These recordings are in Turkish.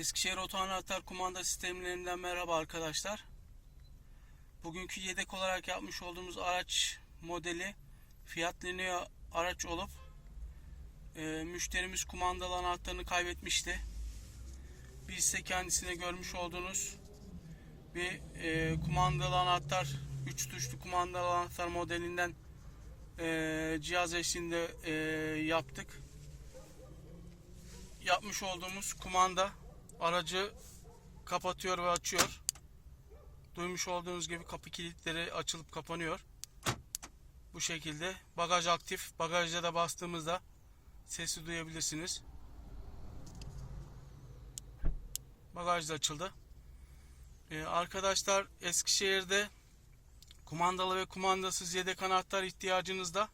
Eskişehir Oto Anahtar Kumanda Sistemlerinden merhaba arkadaşlar. Bugünkü yedek olarak yapmış olduğumuz araç modeli Fiat Linea araç olup e, müşterimiz kumandalı anahtarını kaybetmişti. Biz ise kendisine görmüş olduğunuz bir e, kumandalı anahtar, 3 tuşlu kumandalı anahtar modelinden e, cihaz eşliğinde e, yaptık. Yapmış olduğumuz kumanda aracı kapatıyor ve açıyor. Duymuş olduğunuz gibi kapı kilitleri açılıp kapanıyor. Bu şekilde. Bagaj aktif. Bagajda da bastığımızda sesi duyabilirsiniz. Bagaj da açıldı. Ee, arkadaşlar Eskişehir'de kumandalı ve kumandasız yedek anahtar ihtiyacınızda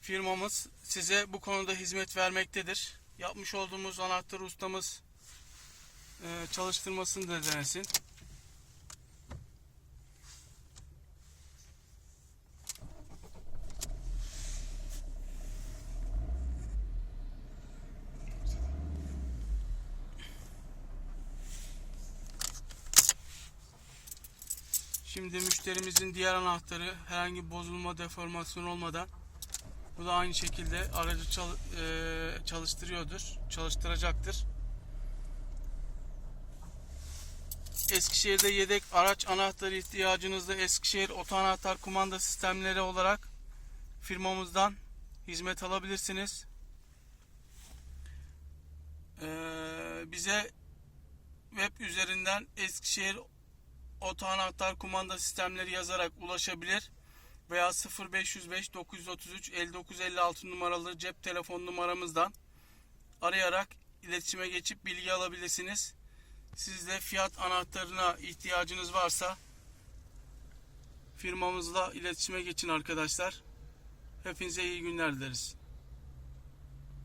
firmamız size bu konuda hizmet vermektedir. Yapmış olduğumuz anahtar ustamız e, çalıştırmasını da denesin. Şimdi müşterimizin diğer anahtarı herhangi bozulma, deformasyon olmadan bu da aynı şekilde aracı e, çalıştırıyordur, çalıştıracaktır. Eskişehir'de yedek araç anahtarı ihtiyacınızda Eskişehir Oto Anahtar Kumanda Sistemleri olarak firmamızdan hizmet alabilirsiniz. Ee, bize web üzerinden Eskişehir Oto Anahtar Kumanda Sistemleri yazarak ulaşabilir veya 0505 933 5956 numaralı cep telefon numaramızdan arayarak iletişime geçip bilgi alabilirsiniz. Siz de fiyat anahtarına ihtiyacınız varsa firmamızla iletişime geçin arkadaşlar. Hepinize iyi günler dileriz.